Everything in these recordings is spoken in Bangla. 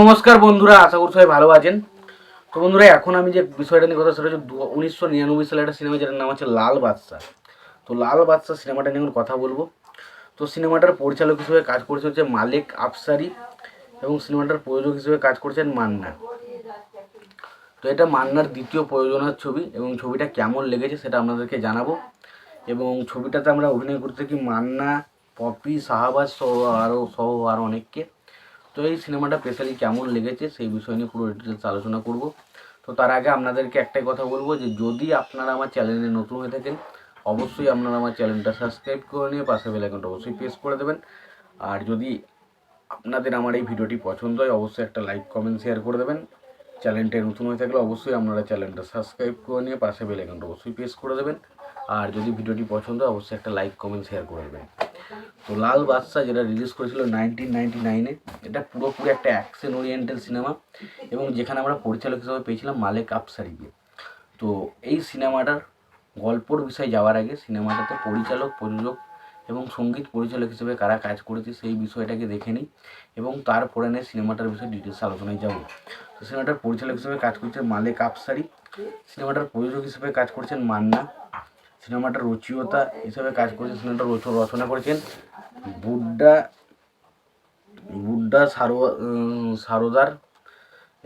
নমস্কার বন্ধুরা, আশা করি সবাই ভালো আছেন। তো বন্ধুরা, এখন আমি যে বিষয়টা নিয়ে কথা সেটা হচ্ছে উনিশশো নিরানব্বই সালে একটা সিনেমা, যেটার নাম হচ্ছে লাল বাদশাহ। তো লাল বাদশাহ সিনেমাটা নিয়ে এখন কথা বলব। তো সিনেমাটার পরিচালক হিসেবে কাজ করেছে হচ্ছে মালিক আফসারি এবং সিনেমাটার প্রযোজক হিসেবে কাজ করছেন মান্না। তো এটা মান্নার দ্বিতীয় প্রযোজনার ছবি এবং ছবিটা কেমন লেগেছে সেটা আপনাদেরকে জানাব। এবং ছবিটাতে আমরা অভিনয় করতে কি মান্না, পপি, শাহবাজ সহ আরও সহ আরও অনেককে। তো এই সিনেমাটা স্পেশালি কেমন লেগেছে সেই বিষয় নিয়ে পুরো ডিটেলস আলোচনা করব। তো তার আগে আপনাদেরকে একটাই কথা বলব যে, যদি আপনারা আমার চ্যানেলে নতুন হয়ে থাকেন, অবশ্যই আপনারা আমার চ্যানেলটা সাবস্ক্রাইব করে নিয়ে পাশে বেল আইকনটা অবশ্যই প্রেস করে দেবেন। আর যদি আপনাদের আমার এই ভিডিওটি পছন্দ হয়, অবশ্যই একটা লাইক কমেন্ট শেয়ার করে দেবেন। চ্যানেলটা নতুন হয়ে থাকলে অবশ্যই আপনারা চ্যানেলটা সাবস্ক্রাইব করে নিয়ে পাশে বেল আইকনটা অবশ্যই প্রেস করে দেবেন। আর যদি ভিডিওটি পছন্দ হয়, অবশ্যই একটা লাইক কমেন্ট শেয়ার করে দেবেন। তো লাল বাদশা যেটা রিলিজ করেছিল নাইনটিন নাইনটি নাইনে এটা পুরোপুরি একটা অ্যাকশন ওরিয়েন্টাল সিনেমা এবং যেখানে আমরা পরিচালক হিসেবে পেয়েছিলাম মালেক আফসারিকে। তো এই সিনেমাটার গল্পর বিষয়ে যাওয়ার আগে সিনেমাটাতে পরিচালক, প্রযোজক এবং সংগীত পরিচালক হিসেবে কারা কাজ করেছে সেই বিষয়টাকে দেখে নিই এবং তারপরে নিয়ে সিনেমাটার বিষয়ে ডিটেলস আলোচনায় যাব। তো সিনেমাটার পরিচালক হিসেবে কাজ করছেন মালেক আফসারি সিনেমাটার প্রযোজক হিসেবে কাজ করছেন মান্না সিনেমাটার রচয়িতা হিসেবে কাজ করেছেন সিনেমাটা রচ রচনা করেছেন বুড্ডা বুড্ডা সারো সারোদার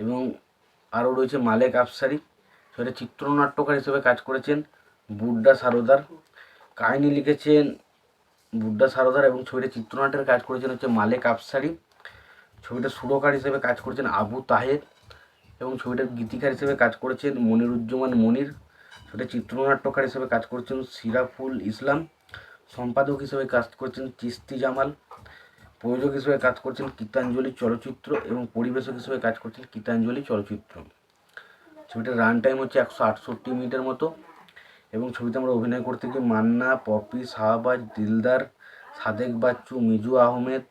এবং আরও রয়েছে মালেক আফসারি। সেটা চিত্রনাট্যকার হিসেবে কাজ করেছেন বুড্ডা সারোদার। কাহিনী লিখেছেন বুড্ডা সারোদার এবং ছবিটা চিত্রনাট্যের কাজ করেছেন হচ্ছে মালেক আফসারি। ছবিটা সুরকার হিসেবে কাজ করেছেন আবু তাহের এবং ছবিটার গীতিকার হিসেবে কাজ করেছেন মনিরুজ্জামান মনির। ছবিটা চিত্রনাট্যকার হিসেবে কাজ করছেন সিরাফুল ইসলাম, সম্পাদক হিসেবে কাজ করছেন চিস্তি জামাল, প্রযোজক হিসেবে কাজ করছেন গীতাঞ্জলি চলচ্চিত্র এবং পরিবেশক হিসেবে কাজ করছেন গীতাঞ্জলি চলচ্চিত্র। ছবিটার রান টাইম হচ্ছে একশো আটষট্টি মিনিটের মতো এবং ছবিতে আমরা অভিনয় করতে গিয়ে মান্না, পপি, শাহবাজ, দিলদার, সাদেক বাচ্চু, মিজু আহমেদ,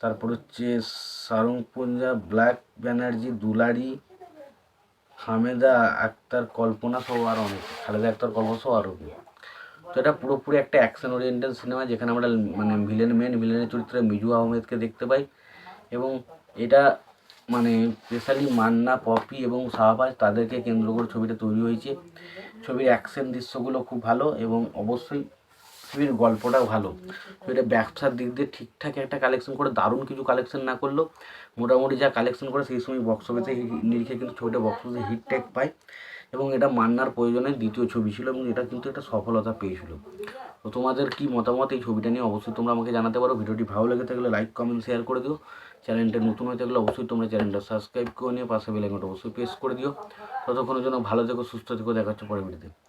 তারপর হচ্ছে সারং পঞ্জা, ব্ল্যাক ব্যানার্জি, দুলারি হামেদা আক্তার কল্পনা সহ আর অনেক খালেদা আক্তার কল্পনা সহ আরও তো এটা পুরোপুরি একটা অ্যাকশন ওরিয়েন্টাল সিনেমা যেখানে আমরা মানে ভিলেন মেন ভিলেনের চরিত্রে মিজু আহমেদকে দেখতে পাই এবং এটা মানে স্পেশালি মান্না, পপি এবং শাহবাজ তাদেরকে কেন্দ্র করে ছবিটা তৈরি হয়েছে। ছবির অ্যাকশন দৃশ্যগুলো খুব ভালো এবং অবশ্যই ছবির গল্পটাও ভালো। ছবিটা ব্যবসার দিক দিয়ে ঠিকঠাক একটা কালেকশন করে, দারুণ কিছু কালেকশন না করলেও মোটামুটি যা কালেকশন করে সেই সময় বক্স অফিসে নিরিখে কিন্তু ছবিটা বক্স অফিসে হিট ট্যাগ পায়। এবং এটা মান্নার প্রয়োজনে দ্বিতীয় ছবি ছিল এবং এটা কিন্তু একটা সফলতা পেয়েছিল। তো তোমাদের কি মতামত এই ছবিটা নিয়ে? অবশ্যই তোমরা আমাকে জানাতে পারো। ভিডিওটি ভালো লেগে থাকলে লাইক কমেন্ট শেয়ার করে দিও। চ্যানেলটা নতুন হয়ে থাকলে অবশ্যই তোমরা চ্যানেলটা সাবস্ক্রাইব করে নিয়ে পাশে বেলাইকনটা অবশ্যই প্রেস করে দিও। ততক্ষণের জন্য ভালো থেকো, সুস্থ থেকো। দেখা পরে ভিডিওতে।